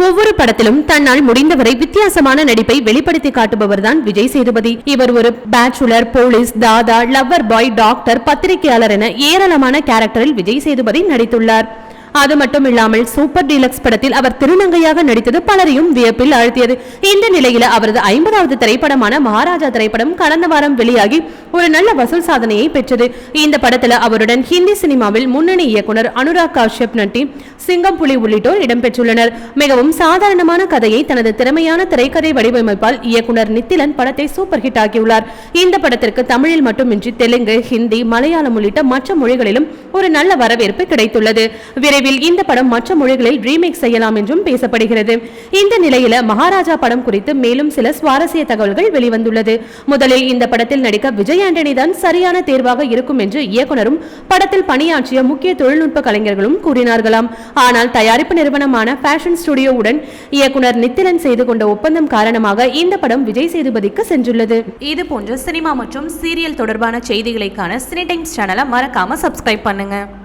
ஒவ்வொரு படத்திலும் தன்னால் முடிந்தவரை வித்தியாசமான நடிப்பை வெளிப்படுத்தி காட்டுபவர் தான் விஜய் சேதுபதி. இவர் ஒரு பேச்சுலர் போலீஸ் தாதா லவ்வர் பாய் டாக்டர் பத்திரிகையாளர் என ஏராளமான கேரக்டரில் விஜய் சேதுபதி நடித்துள்ளார். அது மட்டும் இல்லாமல் சூப்பர் டீலக்ஸ் படத்தில் அவர் திருநங்கையாக நடித்தது பலரையும் வியப்பில் ஆழ்த்தியது. இந்த நிலையில அவரது ஐம்பதாவது திரைப்படமான மகாராஜா திரைப்படம் கடந்த வாரம் வெளியாகி ஒரு நல்ல வசூல் சாதனையை பெற்றது. இந்த படத்துல அவருடன் ஹிந்தி சினிமாவில் முன்னணி இயக்குனர் அனுராக் காஷ்யப் நட்டி சிங்கம் புலி உள்ளிட்டோர் இடம்பெற்றுள்ளனர். மிகவும் சாதாரணமான கதையை தனது திறமையான திரைக்கதை வடிவமைப்பால் இயக்குனர் நித்திலன் படத்தை சூப்பர் ஹிட் ஆகியுள்ளார் இந்த படத்திற்கு தமிழில் மட்டுமின்றி தெலுங்கு ஹிந்தி மலையாளம் உள்ளிட்ட மற்ற மொழிகளிலும் ஒரு நல்ல வரவேற்பு கிடைத்துள்ளது. விரைவில் இந்த படம் மற்ற மொழிகளில் ரீமேக் செய்யலாம் என்றும் பேசப்படுகிறது. இந்த நிலையில மகாராஜா படம் குறித்து மேலும் சில சுவாரஸ்ய தகவல்கள் வெளிவந்துள்ளது. முதலில் இந்த படத்தில் நடிக்க விஜய் ஆண்டனி தான் சரியான தேர்வாக இருக்கும் என்று இயக்குனரும் படத்தில் பணியாற்றிய முக்கிய தொழில்நுட்ப கலைஞர்களும் கூறினார்களாம். ஆனால் தயாரிப்பு நிறுவனமான ஃபேஷன் ஸ்டுடியோவுடன் இயக்குனர் நித்திலன் செய்து கொண்ட ஒப்பந்தம் காரணமாக இந்த படம் விஜய் சேதுபதிக்கு சென்றுள்ளது. இது போன்ற சினிமா மற்றும் சீரியல் தொடர்பான செய்திகளைக்கான சினி டைம்ஸ் சேனலை மறக்காம சப்ஸ்கிரைப் பண்ணுங்க.